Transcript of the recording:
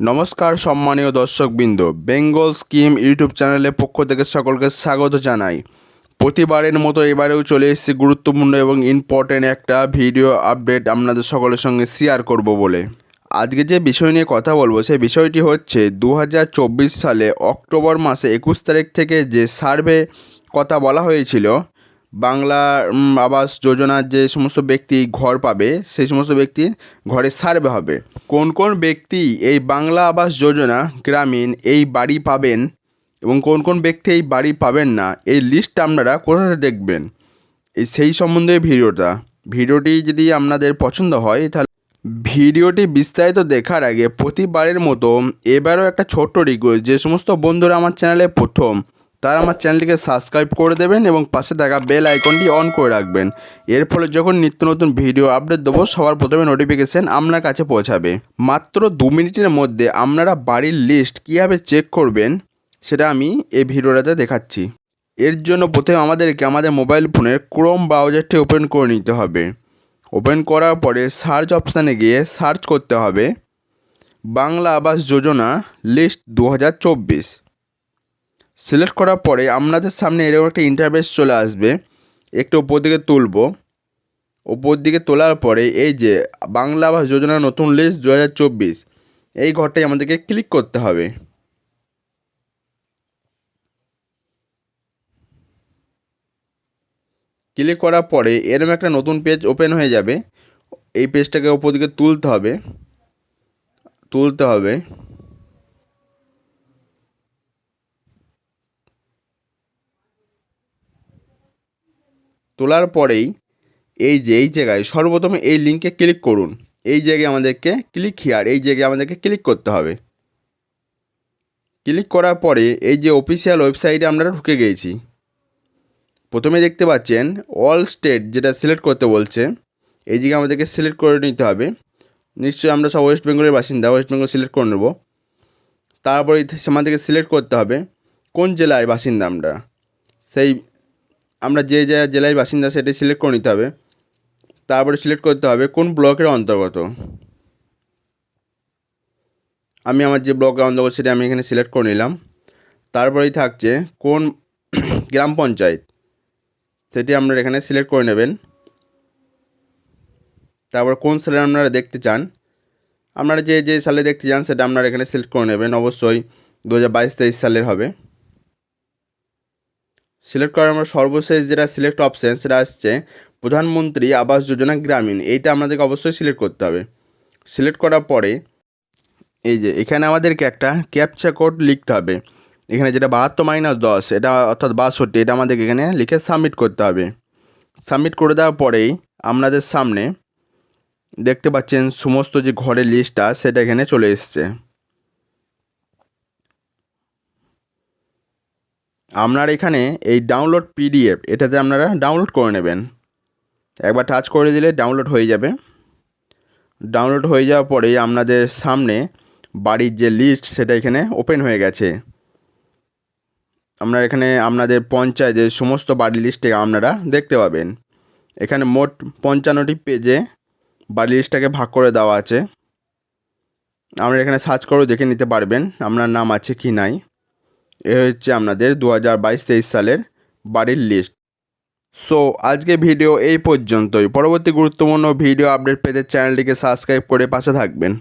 নমস্কার সম্মানীয় দর্শকবৃন্দ, বেঙ্গল স্কিম ইউটিউব চ্যানেলের পক্ষ থেকে সকলকে স্বাগত জানাই। প্রতিবারের মতো এবারেও চলে এসেছি গুরুত্বপূর্ণ এবং ইম্পর্টেন্ট একটা ভিডিও আপডেট আপনাদের সকলের সঙ্গে শেয়ার করব বলে। আজকে যে বিষয় নিয়ে কথা বলব, সেই বিষয়টি হচ্ছে দু হাজার চব্বিশ সালে অক্টোবর মাসে একুশ তারিখ থেকে যে সার্ভে কথা বলা হয়েছিল বাংলা আবাস যোজনার যে সমস্ত ব্যক্তি ঘর পাবে, সেই সমস্ত ব্যক্তি ঘরে সার্ভে হবে। কোন কোন ব্যক্তি এই বাংলা আবাস যোজনা গ্রামীণ এই বাড়ি পাবেন এবং কোন কোন ব্যক্তি এই বাড়ি পাবেন না, এই লিস্টটা আপনারা কোথাতে দেখবেন? এই সেই সম্বন্ধে ভিডিওটা। ভিডিওটি যদি আপনাদের পছন্দ হয়, তাহলে ভিডিওটি বিস্তারিত দেখার আগে প্রতিবারের মতো এবারও একটা ছোট্ট রিকোয়েস্ট যে সমস্ত বন্ধুরা আমার চ্যানেলে প্রথম তারা আমার চ্যানেলটিকে সাবস্ক্রাইব করে দেবেন এবং পাশে থাকা বেল আইকনটি অন করে রাখবেন। এর ফলে যখন নিত্য নতুন ভিডিও আপডেট দেবো, সবার প্রথমে নোটিফিকেশান আপনার কাছে পৌঁছাবে। মাত্র দু মিনিটের মধ্যে আপনারা বাড়ির লিস্ট কীভাবে চেক করবেন, সেটা আমি এই ভিডিওটাতে দেখাচ্ছি। এর জন্য প্রথমে আমাদেরকে আমাদের মোবাইল ফোনের ক্রোম ব্রাউজারটি ওপেন করে নিতে হবে। ওপেন করার পরে সার্চ অপশানে গিয়ে সার্চ করতে হবে। বাংলা আবাস যোজনা লিস্ট দু হাজার চব্বিশ। সিলেক্ট করার পরে আপনাদের সামনে এরকম একটা ইন্টারভেস চলে আসবে। একটু ওপর দিকে তুলব। ওপর দিকে তোলার পরে এই যে বাংলা আবাস যোজনা নতুন লিস্ট দু হাজার চব্বিশ, এই ঘরটাই আমাদেরকে ক্লিক করতে হবে। ক্লিক করার পরে এরকম একটা নতুন পেজ ওপেন হয়ে যাবে। এই পেজটাকে ওপর দিকে তুলতে হবে। তুলতে হবে। তোলার পরেই এই যে, এই জায়গায় সর্বপ্রথমে এই লিঙ্কে ক্লিক করুন। এই জায়গায় আমাদেরকে ক্লিক হিয়ার এই জায়গায় আমাদেরকে ক্লিক করতে হবে। ক্লিক করার পরে এই যে অফিসিয়াল ওয়েবসাইটে আমরা ঢুকে গিয়েছি প্রথমে দেখতে পাচ্ছেন অল স্টেট যেটা সিলেক্ট করতে বলছে, এই জায়গায় আমাদেরকে সিলেক্ট করে নিতে হবে। নিশ্চয়ই আমরা সব ওয়েস্ট বেঙ্গলের বাসিন্দা ওয়েস্ট বেঙ্গল সিলেক্ট করে নেব। তারপরে আমাদেরকে সিলেক্ট করতে হবে কোন জেলায় বাসিন্দা আমরা। সেই আমরা যে যে জেলায় বাসিন্দা সেটি সিলেক্ট করে নিতে হবে। তারপরে সিলেক্ট করতে হবে কোন ব্লকের অন্তর্গত। আমি আমার যে ব্লকের অন্তর্গত সেটা আমি এখানে সিলেক্ট করে নিলাম। তারপরেই থাকছে কোন গ্রাম পঞ্চায়েত। সেটি আপনারা এখানে সিলেক্ট করে নেবেন। তারপর কোন সালে আপনারা দেখতে চান। আপনারা যে যে সালে দেখতে চান সেটা আপনারা এখানে সিলেক্ট করে নেবেন। অবশ্যই দু হাজার বাইশ তেইশ সালের হবে। সিলেক্ট করার আমরা সর্বশেষ যেটা সিলেক্ট অপশান সেটা আসছে প্রধানমন্ত্রী আবাস যোজনা গ্রামীণ। এইটা আমাদেরকে অবশ্যই সিলেক্ট করতে হবে। সিলেক্ট করার পরে এই যে এখানে আমাদেরকে একটা ক্যাপচা কোড লিখতে হবে। এখানে যেটা বাহাত্তর মাইনাস দশ, এটা অর্থাৎ বাষট্টি, এটা আমাদেরকে এখানে লিখে সাবমিট করতে হবে। সাবমিট করে দেওয়ার পরেই আপনাদের সামনে দেখতে পাচ্ছেন সমস্ত যে ঘরের লিস্টটা সেটা এখানে চলে এসছে। আপনার এখানে এই ডাউনলোড পিডিএফ এটাতে আপনারা ডাউনলোড করে নেবেন। একবার টাচ করে দিলে ডাউনলোড হয়ে যাবে। ডাউনলোড হয়ে যাওয়ার পরে আপনাদের সামনে বাড়ির যে লিস্ট সেটা এখানে ওপেন হয়ে গেছে। আপনারা এখানে আপনাদের পঞ্চায়েতের সমস্ত বাড়ির লিস্টে আপনারা দেখতে পাবেন। এখানে মোট পঞ্চান্নটি পেজে বাড়ির লিস্টটাকে ভাগ করে দেওয়া আছে। আপনারা এখানে সার্চ করেও দেখে নিতে পারবেন আপনার নাম আছে কি নাই। এ হচ্ছে আপনাদের দু হাজার বাইশ তেইশ সালের বাড়ির লিস্ট সো আজকে ভিডিও এই পর্যন্তই। পরবর্তী গুরুত্বপূর্ণ ভিডিও আপডেট পেতে চ্যানেলটিকে সাবস্ক্রাইব করে পাশে থাকবেন।